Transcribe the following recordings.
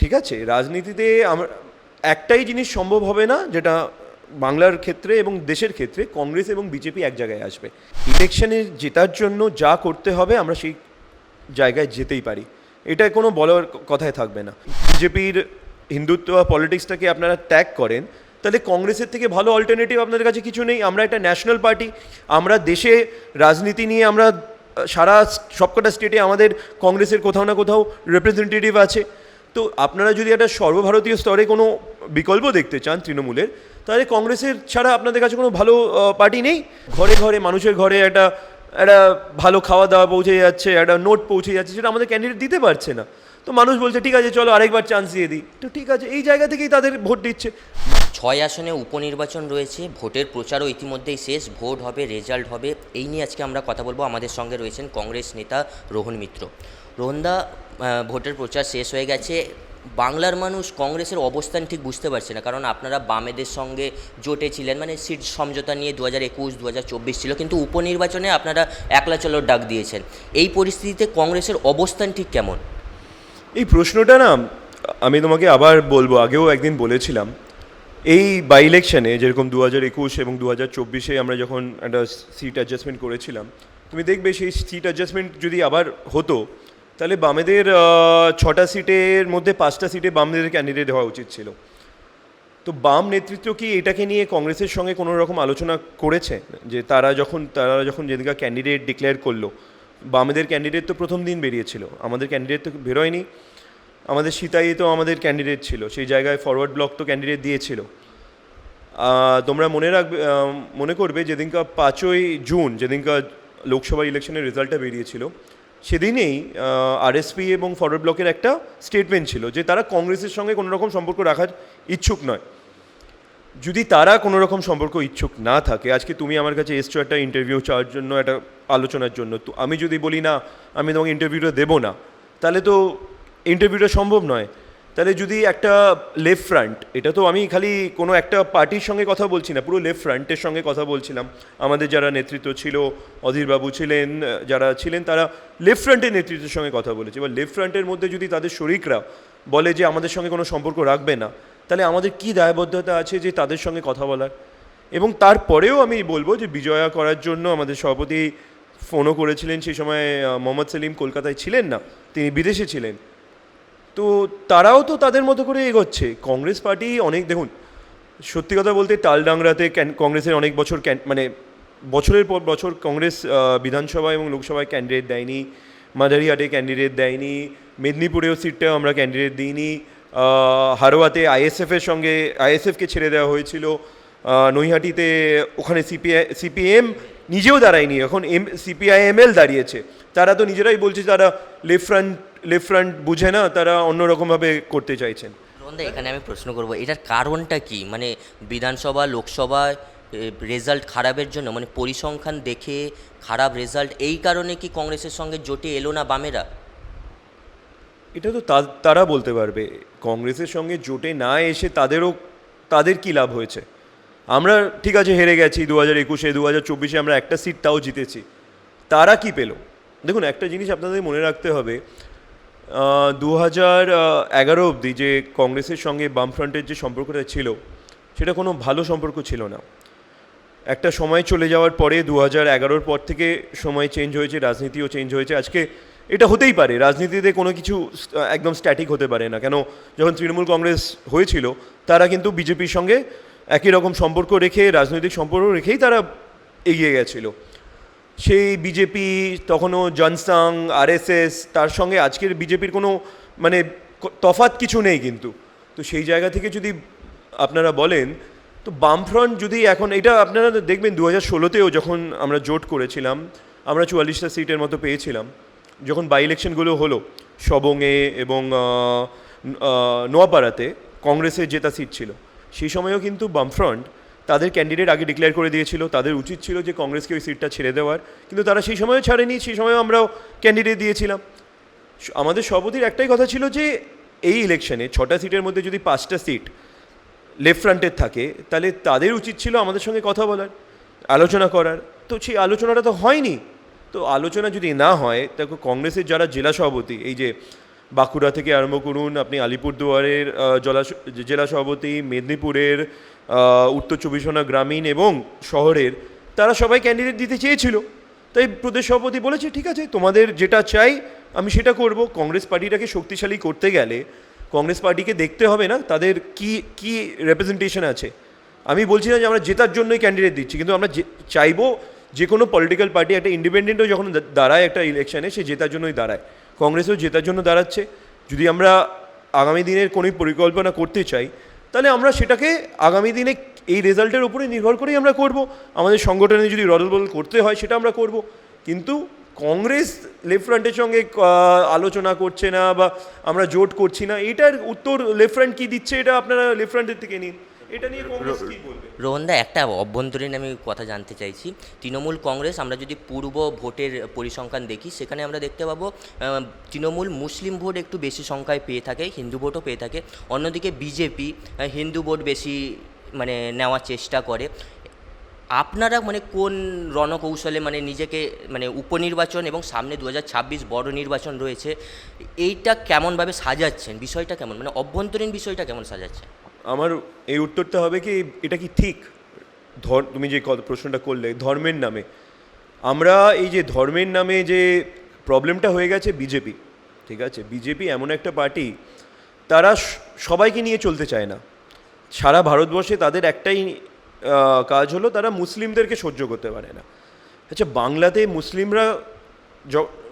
ঠিক আছে, রাজনীতিতে আমরা, একটাই জিনিস সম্ভব হবে না, যেটা বাংলার ক্ষেত্রে এবং দেশের ক্ষেত্রে কংগ্রেস এবং বিজেপি এক জায়গায় আসবে। ইলেকশনে জেতার জন্য যা করতে হবে আমরা সেই জায়গায় যেতেই পারি। এটা কোনো বলার কথায় থাকবে না। বিজেপির হিন্দুত্ব পলিটিক্সটাকে আপনারা ত্যাগ করেন, তাহলে কংগ্রেসের থেকে ভালো অল্টারনেটিভ আপনাদের কাছে কিছু নেই। আমরা একটা ন্যাশনাল পার্টি আমরা দেশে রাজনীতি নিয়ে আমরা সারা সবকটা স্টেটে আমাদের কংগ্রেসের কোথাও না কোথাও রিপ্রেজেন্টেটিভ আছে। তো আপনারা যদি একটা সর্বভারতীয় স্তরে কোনো বিকল্প দেখতে চান তৃণমূলের, তাহলে কংগ্রেসের ছাড়া আপনাদের কাছে কোনো ভালো পার্টি নেই? ঘরে ঘরে, মানুষের ঘরে একটা একটা ভালো খাওয়া দাওয়া পৌঁছে যাচ্ছে, একটা নোট পৌঁছে যাচ্ছে, সেটা আমাদের ক্যান্ডিডেট দিতে পারছে না। তো মানুষ বলছে, ঠিক আছে, চলো আরেকবার চান্স দিয়ে দিই। তো ঠিক আছে, এই জায়গা থেকেই তাদের ভোট দিচ্ছে। ছয় আসনে উপনির্বাচন রয়েছে, ভোটের প্রচারও ইতিমধ্যেই শেষ, ভোট হবে রেজাল্ট হবে, এই নিয়ে আজকে আমরা কথা বলব। আমাদের সঙ্গে রয়েছেন কংগ্রেস নেতা রোহন মিত্র। রোহনদা ভোটের প্রচার শেষ হয়ে গেছে। বাংলার মানুষ কংগ্রেসের অবস্থান ঠিক বুঝতে পারছে না, কারণ আপনারা বামেদের সঙ্গে জোটে ছিলেন মানে সিট সমঝোতা নিয়ে দু হাজার একুশ দু হাজার চব্বিশ ছিল, কিন্তু উপনির্বাচনে আপনারা একলা চলোর ডাক দিয়েছেন। এই পরিস্থিতিতে কংগ্রেসের অবস্থান ঠিক কেমন? এই প্রশ্নটা না, আমি তোমাকে আবার বলব, আগেও একদিন বলেছিলাম, এই বাই ইলেকশনে যেরকম দু হাজার একুশ এবং দু হাজার চব্বিশে আমরা যখন একটা সিট অ্যাডজাস্টমেন্ট করেছিলাম, তুমি দেখবে সেই সিট অ্যাডজাস্টমেন্ট যদি আবার হতো তাহলে বামেদের ছটা সিটের মধ্যে পাঁচটা সিটে বামদের ক্যান্ডিডেট হওয়া উচিত ছিল। তো বাম নেতৃত্ব কি এটাকে নিয়ে কংগ্রেসের সঙ্গে কোনো রকম আলোচনা করেছে? যে তারা যখন তারা যখন যেদিনকার ক্যান্ডিডেট ডিক্লেয়ার করল, বামেদের ক্যান্ডিডেট তো প্রথম দিন বেরিয়েছিল। আমাদের ক্যান্ডিডেট তো বেরোয়নি। আমাদের সীতাই তো আমাদের ক্যান্ডিডেট ছিল। সেই জায়গায় ফরওয়ার্ড ব্লক তো ক্যান্ডিডেট দিয়েছিল। তোমরা মনে রাখবে মনে করবে যেদিনকার পাঁচই জুন যেদিনকার লোকসভা ইলেকশনের রেজাল্টটা বেরিয়েছিল সেদিনেই আরএসপি এবং ফরওয়ার্ড ব্লকের একটা স্টেটমেন্ট ছিল যে তারা কংগ্রেসের সঙ্গে কোনো রকম সম্পর্ক রাখার ইচ্ছুক নয়। যদি তারা কোনো রকম সম্পর্ক ইচ্ছুক না থাকে, আজকে তুমি আমার কাছে এসছো একটা ইন্টারভিউ চাওয়ার জন্য, একটা আলোচনার জন্য, তো আমি যদি বলি না, আমি তোমাকে ইন্টারভিউটা দেবো না, তাহলে তো ইন্টারভিউটা সম্ভব নয়। তাহলে যদি একটা লেফট ফ্রন্ট, এটা তো আমি খালি কোনো একটা পার্টির সঙ্গে কথা বলছি না, পুরো লেফট ফ্রন্টের সঙ্গে কথা বলছিলাম। আমাদের যারা নেতৃত্ব ছিল অধীরবাবু ছিলেন, যারা ছিলেন, তারা লেফট ফ্রন্টের নেতৃত্বের সঙ্গে কথা বলেছে। এবার লেফট ফ্রন্টের মধ্যে যদি তাদের শরিকরা বলে যে আমাদের সঙ্গে কোনো সম্পর্ক রাখবে না, তাহলে আমাদের কি দায়বদ্ধতা আছে যে তাদের সঙ্গে কথা বলার? এবং তারপরেও আমি বলব যে বিজয়া করার জন্য আমাদের সভাপতি ফোনও করেছিলেন সেই সময় মোহাম্মদ সেলিম কলকাতায় ছিলেন না, তিনি বিদেশে ছিলেন। তো তারাও তো তাদের মতো করে এগোচ্ছে। কংগ্রেস পার্টি অনেক, দেখুন, সত্যি কথা বলতে তালডাংরাতে কংগ্রেসের অনেক বছর মানে বছরের পর বছর কংগ্রেস বিধানসভা এবং লোকসভায় ক্যান্ডিডেট দেয়নি মাঝারিহাটে ক্যান্ডিডেট দেয়নি, মেদিনীপুরেও সিটটাও আমরা ক্যান্ডিডেট দিইনি হারোয়াতে আইএসএফের সঙ্গে আইএসএফকে ছেড়ে দেওয়া হয়েছিল নৈহাটিতে ওখানে সিপিআই সিপিএম নিজেও দাঁড়ায়নি, এখন এম সিপিআইএমএল দাঁড়িয়েছে। তারা তো নিজেরাই বলছে, তারা লেফট ফ্রন্ট লেফট ফ্রন্ট বুঝে না তারা অন্যরকমভাবে করতে চাইছেন। এখানে আমি প্রশ্ন করব এটার কারণটা কি? মানে বিধানসভা লোকসভায় রেজাল্ট খারাপের জন্য মানে পরিসংখ্যান দেখে খারাপ রেজাল্ট এই কারণে কি কংগ্রেসের সঙ্গে জোটে এলো না বামেরা? এটা তো তারা বলতে পারবে। কংগ্রেসের সঙ্গে জোটে না এসে তাদেরও তাদের কি লাভ হয়েছে? আমরা ঠিক আছে হেরে গেছি দু হাজার একুশে দু হাজার চব্বিশে আমরা একটা সিট তাও জিতেছি। তারা কি পেল? দেখুন একটা জিনিস আপনাদের মনে রাখতে হবে দু হাজার এগারো অবধি যে কংগ্রেসের সঙ্গে বামফ্রন্টের যে সম্পর্কটা ছিল, সেটা কোনো ভালো সম্পর্ক ছিল না। একটা সময় চলে যাওয়ার পরে দু হাজার এগারোর পর থেকে সময় চেঞ্জ হয়েছে, রাজনীতিও চেঞ্জ হয়েছে। আজকে এটা হতেই পারে, রাজনীতিতে কোনো কিছু একদম স্ট্যাটিক হতে পারে না। কেন, যখন তৃণমূল কংগ্রেস হয়েছিল, তারা কিন্তু বিজেপির সঙ্গে একই রকম সম্পর্ক রেখে, রাজনৈতিক সম্পর্ক রেখেই তারা এগিয়ে গেছিল। সেই বিজেপি তখনও জনসাং আরএসএস তার সঙ্গে আজকের বিজেপির কোনো মানে তফাৎ কিছু নেই কিন্তু। তো সেই জায়গা থেকে যদি আপনারা বলেন, তো বামফ্রন্ট যদি এখন, এটা আপনারা দেখবেন দু হাজার ষোলোতেও যখন আমরা জোট করেছিলাম, আমরা চুয়াল্লিশটা সিটের মতো পেয়েছিলাম। যখন বাই ইলেকশনগুলো হলো সবংয়ে এবং নোয়াপাড়াতে, কংগ্রেসের জেতা সিট ছিল। সেই সময়ও কিন্তু বামফ্রন্ট তাদের ক্যান্ডিডেট আগে ডিক্লেয়ার করে দিয়েছিল, তাদের উচিত ছিল যে কংগ্রেসকে ওই সিটটা ছেড়ে দেওয়ার, কিন্তু তারা সেই সময়ও ছাড়েনি, সেই সময়ও আমরাও ক্যান্ডিডেট দিয়েছিলাম। আমাদের সভাপতির একটাই কথা ছিল যে এই ইলেকশনে ছটা সিটের মধ্যে যদি পাঁচটা সিট লেফট ফ্রন্টের থাকে, তাহলে তাদের উচিত ছিল আমাদের সঙ্গে কথা বলার, আলোচনা করার। তো সেই আলোচনাটা তো হয়নি। তো আলোচনা যদি না হয়, দেখো কংগ্রেসের যারা জেলা সভাপতি, এই যে বাঁকুড়া থেকে আরম্ভ করুন, আপনি আলিপুরদুয়ারের জলা জেলা সভাপতি, মেদিনীপুরের উত্তর চব্বিশ পরগনা গ্রামীণ এবং শহরের, তারা সবাই ক্যান্ডিডেট দিতে চেয়েছিল। তাই প্রদেশ সভাপতি বলেছে, ঠিক আছে, তোমাদের যেটা চাই, আমি সেটা করব। কংগ্রেস পার্টিটাকে শক্তিশালী করতে গেলে কংগ্রেস পার্টিকে দেখতে হবে না, তাদের কি কি রেপ্রেজেন্টেশন আছে। আমি বলছি না যে আমরা জেতার জন্যই ক্যান্ডিডেট দিচ্ছি, কিন্তু আমরা চাইব যে কোনো পলিটিক্যাল পার্টি একটা ইন্ডিপেন্ডেন্টও যখন দাঁড়ায় একটা ইলেকশনে সে জেতার জন্যই দাঁড়ায়। কংগ্রেসও জেতার জন্য দাঁড়াচ্ছে। যদি আমরা আগামী দিনের কোনো পরিকল্পনা করতে চাই তাহলে আমরা সেটাকে আগামী দিনে এই রেজাল্টের উপরে নির্ভর করেই আমরা করব। আমাদের সংগঠনে যদি রদবদল করতে হয় সেটা আমরা করব। কিন্তু কংগ্রেস লেফট ফ্রন্টের সঙ্গে আলোচনা করছে না বা আমরা জোট করছি না, এটার উত্তর লেফট ফ্রন্ট কী দিচ্ছে এটা আপনারা লেফট ফ্রন্টের থেকে নিন। এটা নিয়ে কংগ্রেস কি বলবে? রোহনদা একটা অভ্যন্তরীণ আমি কথা জানতে চাইছি। তৃণমূল কংগ্রেস আমরা যদি পূর্ব ভোটের পরিসংখ্যান দেখি সেখানে আমরা দেখতে পাবো তৃণমূল মুসলিম ভোট একটু বেশি সংখ্যায় পেয়ে থাকে হিন্দু ভোটও পেয়ে থাকে। অন্যদিকে বিজেপি হিন্দু ভোট বেশি মানে নেওয়ার চেষ্টা করে। আপনারা মানে কোন রণকৌশলে মানে নিজেকে মানে উপনির্বাচন এবং সামনে দু বড় নির্বাচন রয়েছে এইটা কেমনভাবে সাজাচ্ছেন? বিষয়টা কেমন? মানে অভ্যন্তরীণ বিষয়টা কেমন সাজাচ্ছেন আমার এই উত্তরটা হবে কি, এটা কি ঠিক? ধর, তুমি যে প্রশ্নটা করলে, ধর্মের নামে। আমরা এই যে ধর্মের নামে যে প্রবলেমটা হয়ে গেছে বিজেপি, ঠিক আছে? বিজেপি এমন একটা পার্টি, তারা সবাইকে নিয়ে চলতে চায় না। সারা ভারতবর্ষে তাদের একটাই কাজ হলো তারা মুসলিমদেরকে সহ্য করতে পারে না। আচ্ছা বাংলাতে মুসলিমরা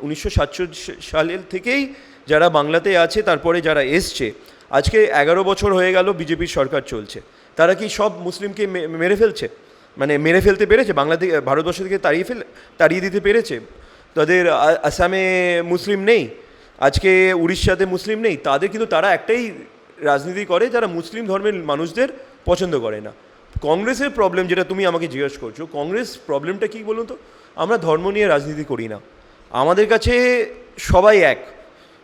উনিশশো সাতচল্লিশ সালের থেকেই যারা বাংলাতে আছে, তারপরে যারা এসছে আজকে এগারো বছর হয়ে গেল বিজেপির সরকার চলছে। তারা কি সব মুসলিমকে মেরে ফেলছে? মানে মেরে ফেলতে পেরেছে? বাংলা থেকে ভারতবর্ষ থেকে তাড়িয়ে ফেল, তাড়িয়ে দিতে পেরেছে? তাদের আসামে মুসলিম নেই, আজকে উড়িষ্যাতে মুসলিম নেই, তাদের কিন্তু তারা একটাই রাজনীতি করে যারা মুসলিম ধর্মের মানুষদের পছন্দ করে না। কংগ্রেসের প্রবলেম যেটা তুমি আমাকে জিজ্ঞেস করছ, কংগ্রেস প্রবলেমটা কী বলুন তো? আমরা ধর্ম নিয়ে রাজনীতি করি না। আমাদের কাছে সবাই এক।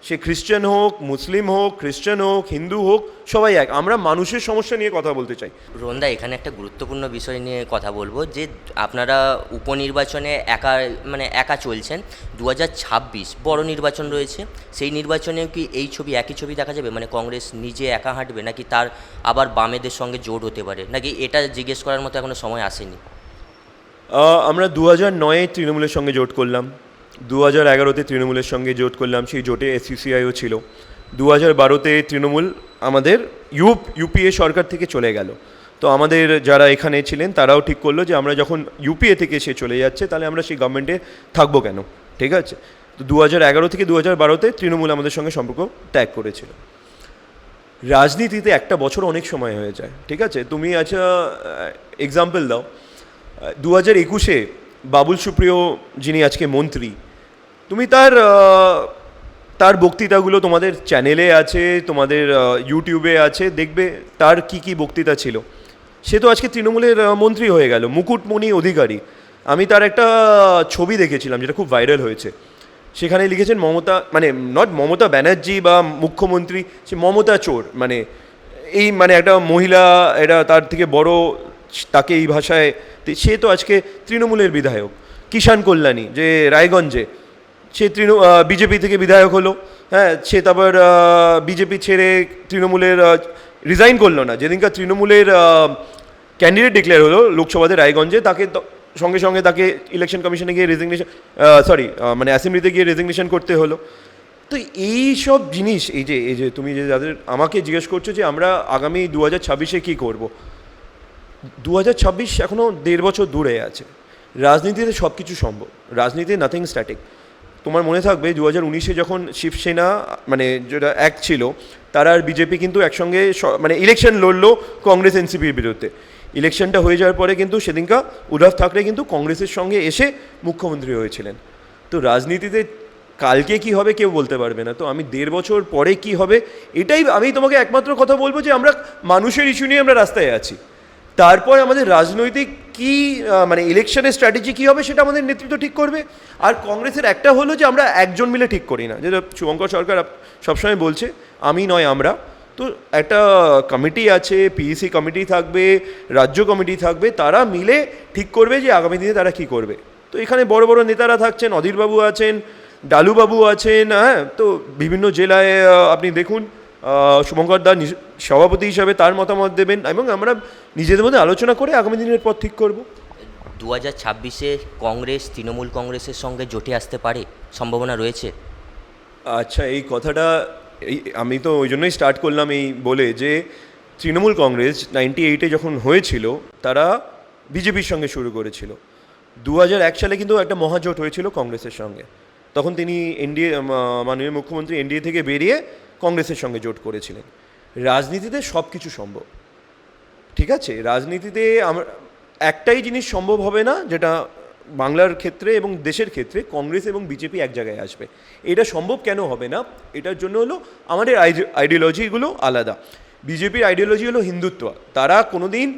সে খ্রিস্টান হোক মুসলিম হোক খ্রিস্টান হোক হিন্দু হোক সবাই এক। আমরা মানুষের সমস্যা নিয়ে কথা বলতে চাই। রোহনদা এখানে একটা গুরুত্বপূর্ণ বিষয় নিয়ে কথা বলব যে আপনারা উপনির্বাচনে একা মানে একা চলছেন। দু হাজার ছাব্বিশ বড় নির্বাচন রয়েছে। সেই নির্বাচনেও কি এই ছবি একই ছবি দেখা যাবে? মানে কংগ্রেস নিজে একা হাঁটবে নাকি তার আবার বামেদের সঙ্গে জোট হতে পারে? নাকি এটা জিজ্ঞেস করার মতো এখনও সময় আসেনি? আমরা দু হাজার নয়ে তৃণমূলের সঙ্গে জোট করলাম। দু হাজার এগারোতে তৃণমূলের সঙ্গে জোট করলাম, সেই জোটে এসইউসিআইও ছিল। দু হাজার বারোতে তৃণমূল আমাদের ইউপ ইউপিএ সরকার থেকে চলে গেল। তো আমাদের যারা এখানে ছিলেন, তারাও ঠিক করল যে আমরা যখন ইউপিএ থেকে সে চলে যাচ্ছে, তাহলে আমরা সেই গভর্নমেন্টে থাকব কেন? ঠিক আছে? তো দু হাজার এগারো থেকে দু হাজার বারোতে তৃণমূল আমাদের সঙ্গে সম্পর্ক ত্যাগ করেছিল। রাজনীতিতে একটা বছর অনেক সময় হয়ে যায়। ঠিক আছে? তুমি আচ্ছা এক্সাম্পল দাও। দু হাজার একুশে বাবুল সুপ্রিয় যিনি আজকে মন্ত্রী, তুমি তার তার বক্তৃতাগুলো তোমাদের চ্যানেলে আছে, তোমাদের ইউটিউবে আছে, দেখবে তার কি কি বক্তৃতা ছিল। সে তো আজকে তৃণমূলের মন্ত্রী হয়ে গেল, মুকুটমণি অধিকারী। আমি তার একটা ছবি দেখেছিলাম যেটা খুব ভাইরাল হয়েছে। সেখানে লিখেছেন মমতা মানে নট মমতা ব্যানার্জি বা মুখ্যমন্ত্রী, সে মমতা চোর মানে এই মানে একটা মহিলা, এটা তার থেকে বড় তাকে এই ভাষায় সে তো আজকে তৃণমূলের বিধায়ক, কিষাণ কল্যাণী, যে রায়গঞ্জে। সে তৃণ বিজেপি থেকে বিধায়ক হলো। হ্যাঁ সে তারপর বিজেপি ছেড়ে তৃণমূলের রিজাইন করল না। যেদিনকার তৃণমূলের ক্যান্ডিডেট ডিক্লেয়ার হলো লোকসভাতে রায়গঞ্জে, তাকে সঙ্গে সঙ্গে তাকে ইলেকশন কমিশনে গিয়ে রেজিগনেশন সরি মানে অ্যাসেম্বলিতে গিয়ে রেজিগনেশন করতে হলো। তো এই সব জিনিস, এই যে এই যে তুমি যে যাদের আমাকে জিজ্ঞেস করছ যে আমরা আগামী দু হাজার ছাব্বিশে কী করব? দু হাজার ছাব্বিশ এখনও দেড় বছর দূরে আছে। রাজনীতিতে সব কিছু সম্ভব। রাজনীতি নাথিং স্ট্যাটিক তোমার মনে থাকবে দু হাজার উনিশে যখন শিবসেনা মানে যেটা এক ছিল, তারা আর বিজেপি কিন্তু একসঙ্গে মানে ইলেকশন লড়লো কংগ্রেস, এনসিপির বিরুদ্ধে। ইলেকশনটা হয়ে যাওয়ার পরে কিন্তু সেদিনকা উদ্ধব ঠাকরে কিন্তু কংগ্রেসের সঙ্গে এসে মুখ্যমন্ত্রী হয়েছিলেন। তো রাজনীতিতে কালকে কি হবে কেউ বলতে পারবে না। তো আমি দেড় বছর পরে কি হবে, এটাই আমি তোমাকে একমাত্র কথা বলব যে আমরা মানুষের ইস্যু নিয়ে আমরা রাস্তায় আছি। তারপর আমাদের রাজনৈতিক কি মানে ইলেকশনের স্ট্র্যাটেজি কী হবে সেটা আমাদের নেতৃত্ব ঠিক করবে। আর কংগ্রেসের একটা হলো যে আমরা একজন মিলে ঠিক করি না। যেটা শুভঙ্কর সরকার সবসময় বলছে, আমি নয়, আমরা। তো একটা কমিটি আছে পিইসি কমিটি থাকবে, রাজ্য কমিটি থাকবে, তারা মিলে ঠিক করবে যে আগামী দিনে তারা কি করবে। তো এখানে বড় বড় নেতারা থাকছেন, অধীরবাবু আছেন, ডালুবাবু আছেন হ্যাঁ তো বিভিন্ন জেলায় আপনি দেখুন শুভঙ্কর দা সভাপতি হিসাবে তার মতামত দেবেন এবং আমরা নিজেদের মধ্যে আলোচনা করে আগামী দিনের পর ঠিক করব। দু হাজার ছাব্বিশে কংগ্রেস তৃণমূল কংগ্রেসের সঙ্গে জোটে আসতে পারে সম্ভাবনা রয়েছে? আচ্ছা এই কথাটা এই আমি তো ওই জন্যই স্টার্ট করলাম এই বলে যে তৃণমূল কংগ্রেস নাইনটি এইটে যখন হয়েছিল তারা বিজেপির সঙ্গে শুরু করেছিল। দু হাজার এক সালে কিন্তু একটা মহাজোট হয়েছিল কংগ্রেসের সঙ্গে। তখন তিনি এনডিএ মাননীয় মুখ্যমন্ত্রী এনডিএ থেকে বেরিয়ে কংগ্রেসের সঙ্গে জোট করেছিলেন। রাজনীতিতে সব কিছু সম্ভব। ঠিক আছে? রাজনীতিতে আমার, একটাই জিনিস সম্ভব হবে না, যেটা বাংলার ক্ষেত্রে এবং দেশের ক্ষেত্রে কংগ্রেস এবং বিজেপি এক জায়গায় আসবে। এটা সম্ভব কেন হবে না? এটার জন্য হলো আমাদের আইডিওলজিগুলো আলাদা। বিজেপির আইডিওলজি হলো হিন্দুত্ব। তারা কোনোদিন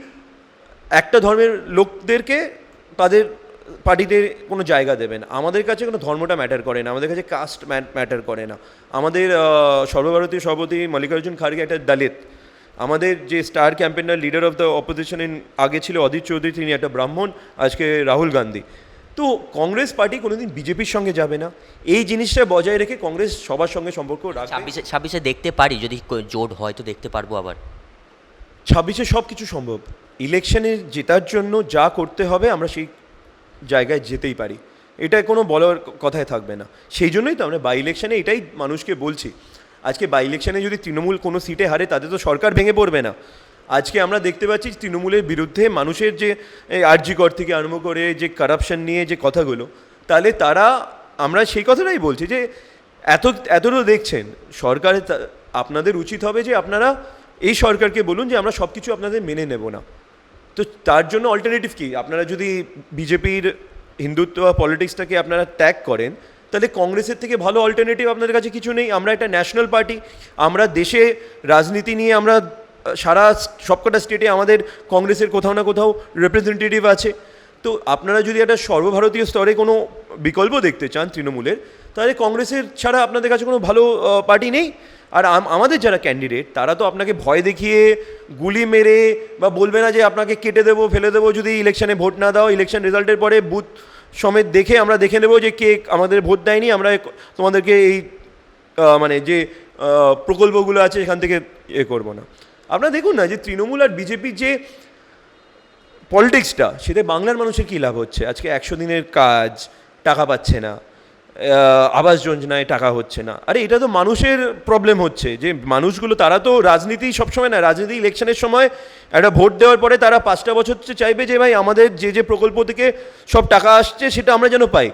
একটা ধর্মের লোকদেরকে তাদের পার্টিতে কোনো জায়গা দেবেন। আমাদের কাছে কোনো ধর্মটা ম্যাটার করে না। আমাদের কাছে কাস্ট ম্যাটার করে না। আমাদের সর্বভারতীয় সভাপতি মল্লিকার্জুন খাড়গে একটা দলিত। আমাদের যে star campaigner leader of the opposition in আগে ছিল অদিত চৌধুরী তিনি একটা ব্রাহ্মণ আজকে রাহুল গান্ধী। তো কংগ্রেস পার্টি কোনোদিন বিজেপির সঙ্গে যাবে না। এই জিনিসটা বজায় রেখে কংগ্রেস সবার সঙ্গে সম্পর্ক ছাব্বিশে ছাব্বিশে দেখতে পারি যদি জোট হয় তো দেখতে পারব আবার। ছাব্বিশে সব কিছু সম্ভব। ইলেকশনে জেতার জন্য যা করতে হবে আমরা সেই জায়গায় যেতেই পারি। এটা কোনো বলার কথায় থাকবে না। সেই জন্যই তো আমরা বাই ইলেকশানে এটাই মানুষকে বলছি। আজকে বাই ইলেকশানে যদি তৃণমূল কোনো সিটে হারে, তাতে তো সরকার ভেঙে পড়বে না। আজকে আমরা দেখতে পাচ্ছি তৃণমূলের বিরুদ্ধে মানুষের যে আরজিকর থেকে আরম্ভ করে যে কারাপশন নিয়ে যে কথাগুলো, তাহলে তারা, আমরা সেই কথাটাই বলছি যে, এত এত তো দেখছেন, সরকার আপনাদের উচিত হবে যে আপনারা এই সরকারকে বলুন যে আমরা সব কিছু আপনাদের মেনে নেব না। তো তার জন্য অল্টারনেটিভ কী? আপনারা যদি বিজেপির হিন্দুত্ব বা পলিটিক্সটাকে আপনারা ত্যাগ করেন, তাহলে কংগ্রেসের থেকে ভালো অল্টারনেটিভ আপনাদের কাছে কিছু নেই। আমরা একটা ন্যাশনাল পার্টি আমরা দেশে রাজনীতি নিয়ে আমরা, সারা সবকটা স্টেটে আমাদের কংগ্রেসের কোথাও না কোথাও রিপ্রেজেন্টেটিভ আছে। তো আপনারা যদি একটা সর্বভারতীয় স্তরে কোনো বিকল্প দেখতে চান তৃণমূলের, তাহলে কংগ্রেসের ছাড়া আপনাদের কাছে কোনো ভালো পার্টি নেই। আর আম- আমাদের যারা ক্যান্ডিডেট তারা তো আপনাকে ভয় দেখিয়ে গুলি মেরে বা বলবে না যে আপনাকে কেটে দেবো, ফেলে দেবো যদি ইলেকশনে ভোট না দাও ইলেকশন রেজাল্টের পরে বুথ সমেত দেখে আমরা দেখে নেব যে কে আমাদের ভোট দেয়নি, আমরা তোমাদেরকে এই মানে যে প্রকল্পগুলো আছে সেখান থেকে এ করব না। আপনারা দেখুন না যে তৃণমূল আর বিজেপির যে পলিটিক্সটা সেটা বাংলার মানুষের কী লাভ হচ্ছে? আজকে একশো দিনের কাজ, টাকা পাচ্ছে না। আবাস যোজনায় টাকা হচ্ছে না। আরে, এটা তো মানুষের প্রবলেম হচ্ছে। যে মানুষগুলো, তারা তো রাজনীতি সবসময় না, রাজনীতি ইলেকশনের সময় একটা ভোট দেওয়ার পরে তারা পাঁচটা বছর চাইবে যে, ভাই, আমাদের যে যে প্রকল্প থেকে সব টাকা আসছে, সেটা আমরা যেন পাই।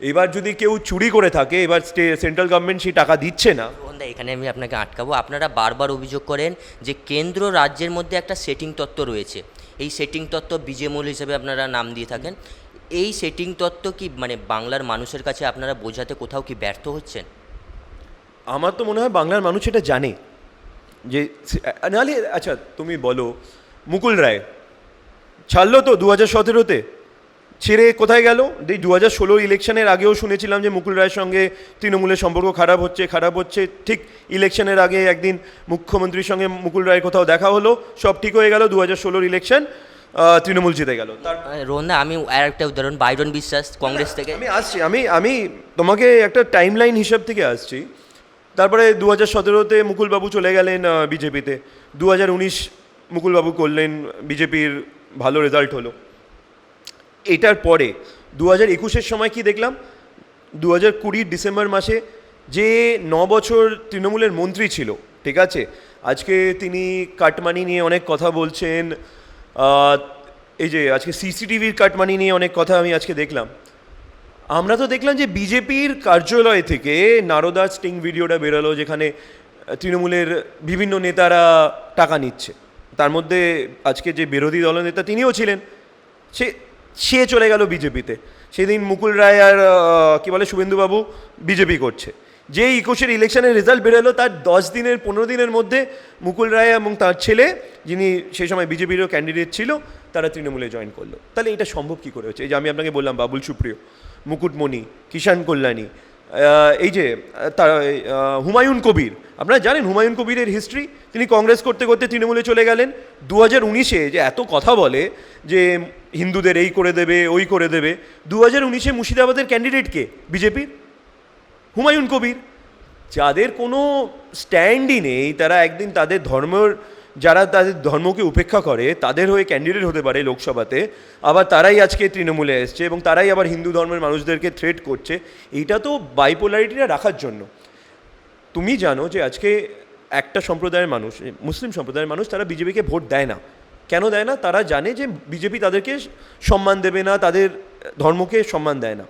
এবার যদি কেউ চুরি করে থাকে, এবার সেন্ট্রাল গভর্নমেন্ট সেই টাকা দিচ্ছে না। এখানে আমি আপনাকে আটকাবো। আপনারা বারবার অভিযোগ করেন যে, কেন্দ্র রাজ্যের মধ্যে একটা সেটিং তত্ত্ব রয়েছে। এই সেটিং তত্ত্ব বিজেমূল হিসেবে আপনারা নাম দিয়ে থাকেন। এই সেটিং তত্ত্ব কি মানে বাংলার মানুষের কাছে আপনারা বোঝাতে কোথাও কি ব্যর্থ হচ্ছেন? আমার তো মনে হয় বাংলার মানুষ এটা জানে। যে নাহলে আচ্ছা তুমি বলো, মুকুল রায়, ছাড়লো তো দু হাজার সতেরোতে? ছেড়ে কোথায় গেল? এই দু হাজার ষোলোর ইলেকশনের আগেও শুনেছিলাম যে মুকুল রায়ের সঙ্গে তৃণমূলের সম্পর্ক খারাপ হচ্ছে খারাপ হচ্ছে। ঠিক ইলেকশনের আগে একদিন মুখ্যমন্ত্রীর সঙ্গে মুকুল রায়ের কোথাও দেখা হলো, সব ঠিক হয়ে গেল দু হাজার ষোলোর ইলেকশন তৃণমূল জিতে গেল। তার আমি আর একটা উদাহরণ বাইরন বিশ্বাস কংগ্রেস থেকে। আমি আসছি আমি আমি তোমাকে একটা টাইম লাইন হিসাব থেকে আসছি। তারপরে দু হাজার সতেরোতে মুকুলবাবু চলে গেলেন বিজেপিতে। দু হাজার উনিশ মুকুলবাবু করলেন বিজেপির ভালো রেজাল্ট হলো। এটার পরে দু হাজার একুশের সময় কি দেখলাম? দু হাজার কুড়ির ডিসেম্বর মাসে যে ন বছর তৃণমূলের মন্ত্রী ছিল ঠিক আছে? আজকে তিনি কাটমানি নিয়ে অনেক কথা বলছেন এই যে আজকে সিসিটিভির কাটমানি নিয়ে অনেক কথা আমি আজকে দেখলাম। আমরা তো দেখলাম যে বিজেপির কার্যালয় থেকে নারদা স্টিং ভিডিওটা বেরোলো, যেখানে তৃণমূলের বিভিন্ন নেতারা টাকা নিচ্ছে। তার মধ্যে আজকে যে বিরোধী দলনেতা তিনিও ছিলেন। সে সে চলে গেল বিজেপিতে। সেদিন মুকুল রায় আর কী বলে, শুভেন্দুবাবু বিজেপি করছে। যে একুশের ইলেকশনের রেজাল্ট বেরোলো, তার দশ দিনের, পনেরো দিনের মধ্যে মুকুল রায় এবং তার ছেলে, যিনি সেই সময় বিজেপিরও ক্যান্ডিডেট ছিল, তারা তৃণমূলে জয়েন করল। তাহলে এটা সম্ভব কী করে হচ্ছে? এই যে আমি আপনাকে বললাম, বাবুল সুপ্রিয়, মুকুটমণি, কিষাণ কল্যাণী এই যে তার হুমায়ুন কবির। আপনারা জানেন হুমায়ুন কবিরের হিস্ট্রি তিনি কংগ্রেস করতে করতে তৃণমূলে চলে গেলেন। দু হাজার উনিশে যে এত কথা বলে যে হিন্দুদের এই করে দেবে, ওই করে দেবে দু হাজার উনিশে মুর্শিদাবাদের ক্যান্ডিডেট কে? বিজেপির? হুমায়ুন কবির। যাদের কোনো স্ট্যান্ডই নেই, তারা একদিন তাদের ধর্মের, যারা তাদের ধর্মকে উপেক্ষা করে, তাদের হয়ে ক্যান্ডিডেট হতে পারে লোকসভাতে। আবার তারাই আজকে তৃণমূলে এসছে এবং তারাই আবার হিন্দু ধর্মের মানুষদেরকে থ্রেট করছে। এইটা তো বাইপোলারিটিটা রাখার জন্য। তুমি জানো যে আজকে একটা সম্প্রদায়ের মানুষ, মুসলিম সম্প্রদায়ের মানুষ, তারা বিজেপিকে ভোট দেয় না। কেন দেয় না? তারা জানে যে বিজেপি তাদেরকে সম্মান দেবে না, তাদের ধর্মকে সম্মান দেয় না।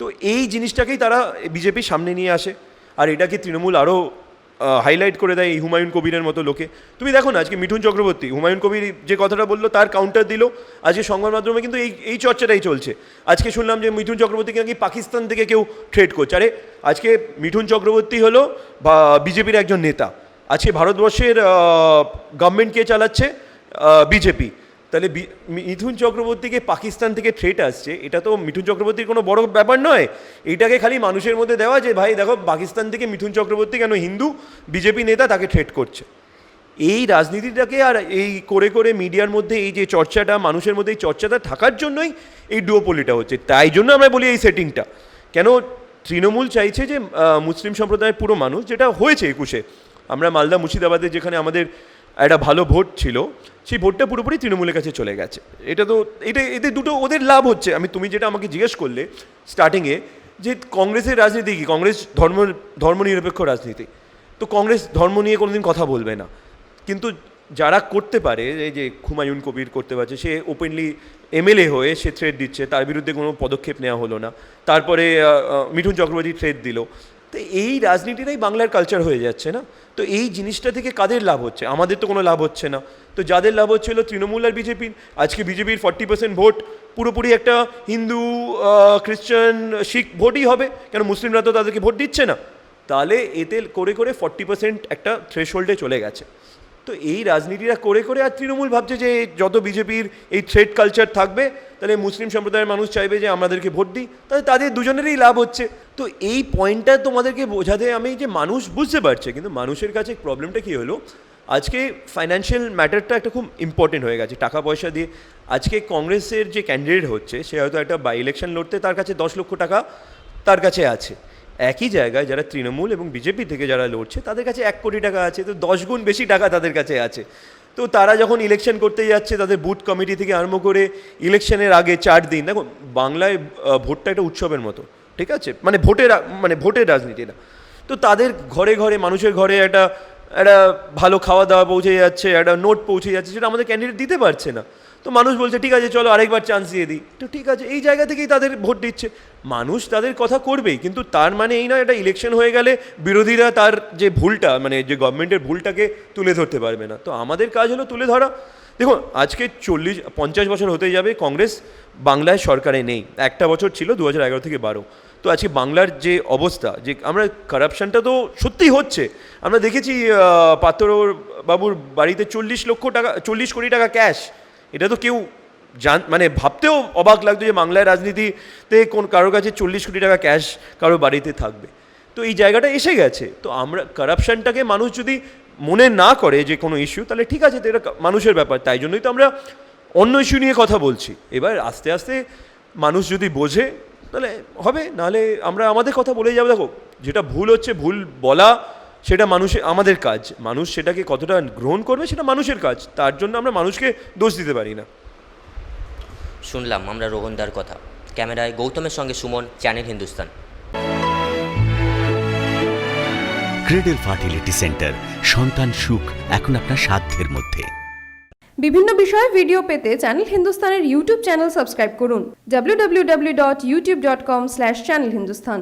তো এই জিনিসটাকেই তারা বিজেপির সামনে নিয়ে আসে। আর এটাকে তৃণমূল আরও হাইলাইট করে দেয় এই হুমায়ুন কবিরের মতো লোকে। তুমি দেখো না, আজকে মিঠুন চক্রবর্তী, হুমায়ুন কবির যে কথাটা বলল, তার কাউন্টার দিল। আজকে সংবাদ মাধ্যমে কিন্তু এই এই চর্চাটাই চলছে। আজকে শুনলাম যে মিঠুন চক্রবর্তীকে নাকি পাকিস্তান থেকে কেউ ট্রেড করছে। আরে, আজকে মিঠুন চক্রবর্তী হলো বিজেপির একজন নেতা। আজকে ভারতবর্ষের গভর্নমেন্ট কে চালাচ্ছে বিজেপি। তাহলে মিঠুন চক্রবর্তীকে পাকিস্তান থেকে থ্রেট আসছে, এটা তো মিঠুন চক্রবর্তীর কোনো বড় ব্যাপার নয়। এটাকে খালি মানুষের মধ্যে দেওয়া যে, ভাই, দেখো, পাকিস্তান থেকে মিঠুন চক্রবর্তী কেন হিন্দু, বিজেপি নেতা তাকে থ্রেট করছে? এই রাজনীতিটাকে আর এই করে করে মিডিয়ার মধ্যে এই যে চর্চাটা, মানুষের মধ্যে এই চর্চাটা থাকার জন্যই এই ডুয়োপলিটা হচ্ছে। তাই জন্য আমরা বলি এই সেটিংটা কেন তৃণমূল চাইছে যে মুসলিম সম্প্রদায়ের পুরো মানুষ, যেটা হয়েছে একুশে। আমরা মালদা মুর্শিদাবাদে যেখানে আমাদের একটা ভালো ভোট ছিল, সেই ভোটটা পুরোপুরি তৃণমূলের কাছে চলে গেছে। এটা তো, এটা এতে দুটো, ওদের লাভ হচ্ছে। আমি, তুমি যেটা আমাকে জিজ্ঞেস করলে স্টার্টিংয়ে যে কংগ্রেসের রাজনীতি কি? কংগ্রেস ধর্ম, ধর্মনিরপেক্ষ রাজনীতি। তো কংগ্রেস ধর্ম নিয়ে কোনোদিন কথা বলবে না। কিন্তু যারা করতে পারে, এই যে হুমায়ুন কবির করতে পারছে, সে ওপেনলি এমএলএ হয়ে সে থ্রেড দিচ্ছে, তার বিরুদ্ধে কোনো পদক্ষেপ নেওয়া হলো না। তারপরে মিঠুন চক্রবর্তী থ্রেড দিল। তো এই রাজনীতিটাই বাংলার কালচার হয়ে যাচ্ছে না? তো এই জিনিসটা থেকে কাদের লাভ হচ্ছে? আমাদের তো কোনো লাভ হচ্ছে না। তো যাদের লাভ হচ্ছে হলো তৃণমূল আর বিজেপির আজকে বিজেপির ফর্টি পার্সেন্ট ভোট, পুরোপুরি একটা হিন্দু খ্রিশ্চান, শিখ ভোটই হবে। কেন মুসলিমরা তো তাদেরকে ভোট দিচ্ছে না? তাহলে এতে করে করে ফর্টি পার্সেন্ট একটা থ্রেশহোল্ডে চলে গেছে। তো এই রাজনীতিটা করে করে আর তৃণমূল ভাবছে যে যত বিজেপির এই থ্রেড কালচার থাকবে, তাহলে মুসলিম সম্প্রদায়ের মানুষ চাইবে যে আমাদেরকে ভোট দিই, তাহলে তাদের দুজনেরই লাভ হচ্ছে। তো এই পয়েন্টটা তোমাদেরকে বোঝাতে আমি যে মানুষ বুঝতে পারছে, কিন্তু মানুষের কাছে প্রবলেমটা কী হলো? আজকে ফাইন্যান্সিয়াল ম্যাটারটা একটা খুব ইম্পর্টেন্ট হয়ে গেছে টাকা পয়সা দিয়ে। আজকে কংগ্রেসের যে ক্যান্ডিডেট হচ্ছে, সে হয়তো একটা বাই ইলেকশন লড়তে তার কাছে দশ লক্ষ টাকা তার কাছে আছে। একই জায়গায় যারা তৃণমূল এবং বিজেপি থেকে যারা লড়ছে, তাদের কাছে এক কোটি টাকা আছে, তো দশ গুণ বেশি টাকা তাদের কাছে আছে। তো তারা যখন ইলেকশন করতে যাচ্ছে, তাদের বুথ কমিটি থেকে আরম্ভ করে ইলেকশনের আগে চার দিন, দেখো, বাংলায় ভোটটা একটা উৎসবের মতো, ঠিক আছে? মানে ভোটের মানে ভোটের রাজনীতি না তো তাদের ঘরে ঘরে, মানুষের ঘরে একটা একটা ভালো খাওয়া দাওয়া পৌঁছে যাচ্ছে, একটা নোট পৌঁছে যাচ্ছে, সেটা আমাদের ক্যান্ডিডেট দিতে পারছে না। তো মানুষ বলছে, ঠিক আছে, চলো আরেকবার চান্স দিয়ে দিই। তো ঠিক আছে, এই জায়গা থেকেই তাদের ভোট দিচ্ছে। মানুষ তাদের কথা করবেই, কিন্তু তার মানে এই নয়, এটা ইলেকশন হয়ে গেলে বিরোধীরা তার যে ভুলটা মানে যে গভর্নমেন্টের ভুলটাকে তুলে ধরতে পারবে না। তো আমাদের কাজ হলো তুলে ধরা। দেখুন, আজকে চল্লিশ, পঞ্চাশ বছর হতে যাবে, কংগ্রেস বাংলায় সরকারে নেই। একটা বছর ছিল দু হাজার এগারো থেকে বারো। তো আজকে বাংলার যে অবস্থা, যে আমরা কারাপশনটা তো সত্যিই হচ্ছে। আমরা দেখেছি পাত্র বাবুর বাড়িতে চল্লিশ লক্ষ টাকা, চল্লিশ কোটি টাকা ক্যাশ এটা তো কেউ জান মানে ভাবতেও অবাক লাগতো যে বাংলায় রাজনীতিতে কোন কারোর কাছে চল্লিশ কোটি টাকা ক্যাশ কারোর বাড়িতে থাকবে। তো এই জায়গাটা এসে গেছে। তো আমরা কারাপশনটাকে মানুষ যদি মনে না করে যে কোনো ইস্যু তাহলে ঠিক আছে, তো এটা মানুষের ব্যাপার। তাই জন্যই তো আমরা অন্য ইস্যু নিয়ে কথা বলছি। এবার আস্তে আস্তে মানুষ যদি বোঝে, তাহলে হবে। নাহলে আমরা আমাদের কথা বলে যাব। দেখো, যেটা ভুল হচ্ছে, ভুল বলা সেটা মানুষের আমাদের কাজ। মানুষ সেটাকে কতটা গ্রহণ করবে সেটা মানুষের কাজ। তার জন্য আমরা মানুষকে দোষ দিতে পারি না। শুনলাম আমরা রোহনদার কথা। ক্যামেরায় গৌতমের সঙ্গে Suman channel Hindustan. Cradle fertility centre সন্তান সুখ এখন আপনার সাধ্যের মধ্যে। বিভিন্ন বিষয়ে ভিডিও পেতে চ্যানেল হিন্দুস্তানের ইউটিউব চ্যানেল সাবস্ক্রাইব করুন। www.youtube.com/channelhindustan